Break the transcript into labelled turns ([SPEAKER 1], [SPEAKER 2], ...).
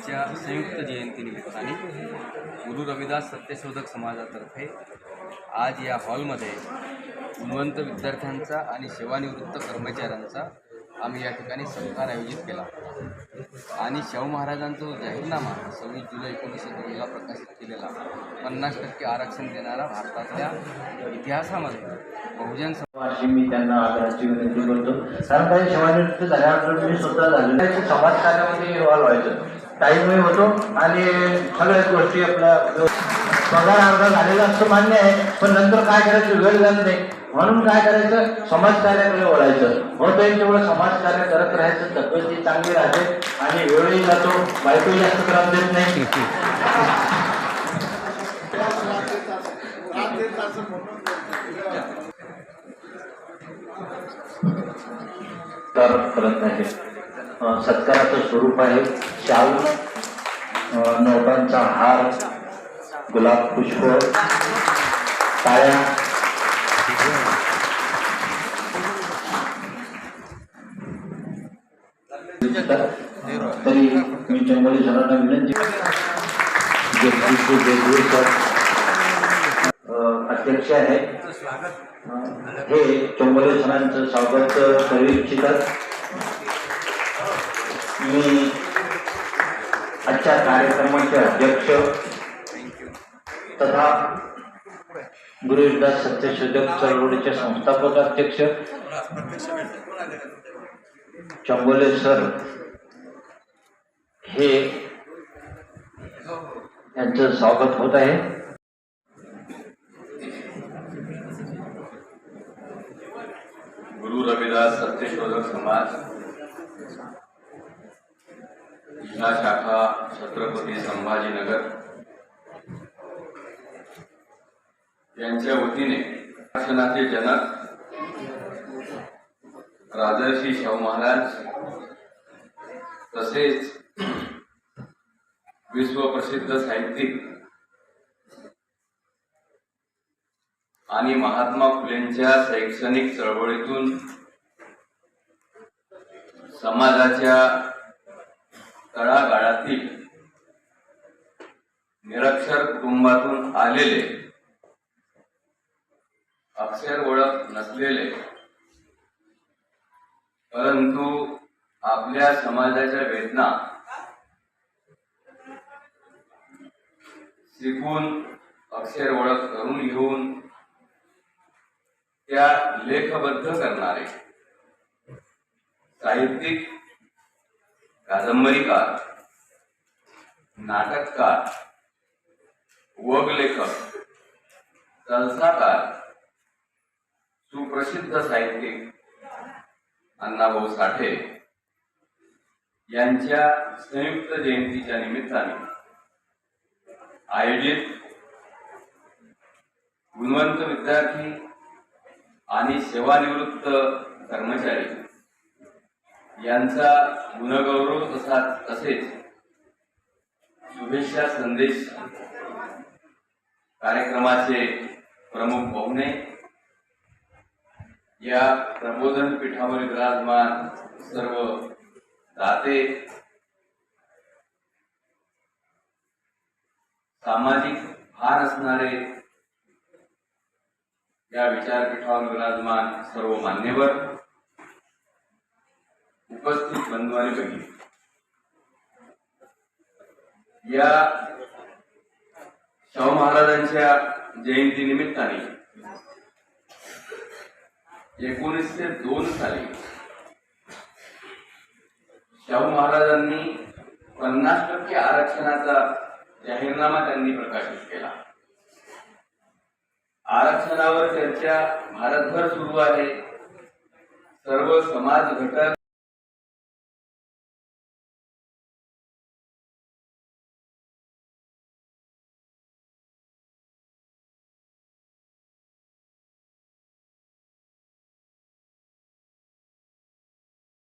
[SPEAKER 1] यांच्या संयुक्त जयंतीनिमित्ताने गुरु रविदास सत्यशोधक समाजातर्फे आज या हॉलमध्ये गुणवंत विद्यार्थ्यांचा आणि सेवानिवृत्त कर्मचाऱ्यांचा आम्ही या ठिकाणी सत्कार आयोजित केला. आणि शाहू महाराजांचा जो जाहीरनामा सव्वीस जुलै एकोणीसशे दोनला प्रकाशित केलेला पन्नास टक्के आरक्षण देणारा भारतातल्या इतिहासामध्ये बहुजन
[SPEAKER 2] समाजाची मी त्यांना आदराची विनंती करतो. कारण काही सेवानिवृत्त झाल्यानंतर मी स्वतः झालेलं समाजकार्यामध्ये इन्व्हॉल्व व्हायचं. टाईमही होतो आणि सगळ्याच गोष्टी आपल्या पगार अर्धा झालेला असं मान्य आहे पण नंतर काय करायचं? वेळ जात नाही. म्हणून काय करायचं? समाजकार्याकडे वळायचं. होतं आहे तेवढं समाजकार्य करत राहायचं. तब्येती चांगली राहते आणि वेळही जातो. बायकोही जास्त त्रास देत नाही. तर करत नाही सत्काराचं स्वरूप आहे. शाल नोटांचा हार गुलाब पुष्प टाळ्या. तरी मी चंगोली सरांना विनंती अध्यक्ष आहे. हे चंगोली सरांचं स्वागत करू इच्छितात. मी आजच्या कार्यक्रमाचे अध्यक्ष तथा गुरुविदास सत्यशोधक चळवळीचे संस्थापक अध्यक्ष चंबोले सर हे यांचं स्वागत होत आहे.
[SPEAKER 3] गुरु रविदास सत्यशोधक समाज जिल्हा शाखा छत्रपती संभाजीनगर. यांच्या वतीने शासनाचे जनक राजर्षी शाहू महाराज तसेच विश्वप्रसिद्ध साहित्यिक आणि महात्मा फुलेंच्या शैक्षणिक चळवळीतून समाजाच्या तळागाळातील निरक्षर कुटुंबातून आलेले अक्षर ओळख नसलेले परंतु आपल्या समाजाच्या वेदना शिकून अक्षर ओळख करून घेऊन त्या लेखबद्ध करणारे. साहित्यिक कादंबरीकार नाटककार वग लेखक संस्थाकार सुप्रसिद्ध साहित्यिक अण्णाभाऊ साठे यांच्या संयुक्त जयंतीच्या निमित्ताने आयोजित गुणवंत विद्यार्थी आणि सेवानिवृत्त कर्मचारी यांचा गुणगौरव तसा तसेच शुभेच्छा संदेश कार्यक्रमाचे प्रमुख पाहुणे या प्रबोधन पीठावर विराजमान सर्व दाते सामाजिक भार असणारे या विचारपीठावर विराजमान सर्व मान्यवर बंधू आणि या शाहू महाराजांच्या जयंती निमित्ताने एकोणीसशे दोन साली शाहू महाराजांनी पन्नास टक्के आरक्षणाचा जाहीरनामा त्यांनी प्रकाशित केला. आरक्षणावर चर्चा भारतभर सुरू आहे. सर्व समाज घटक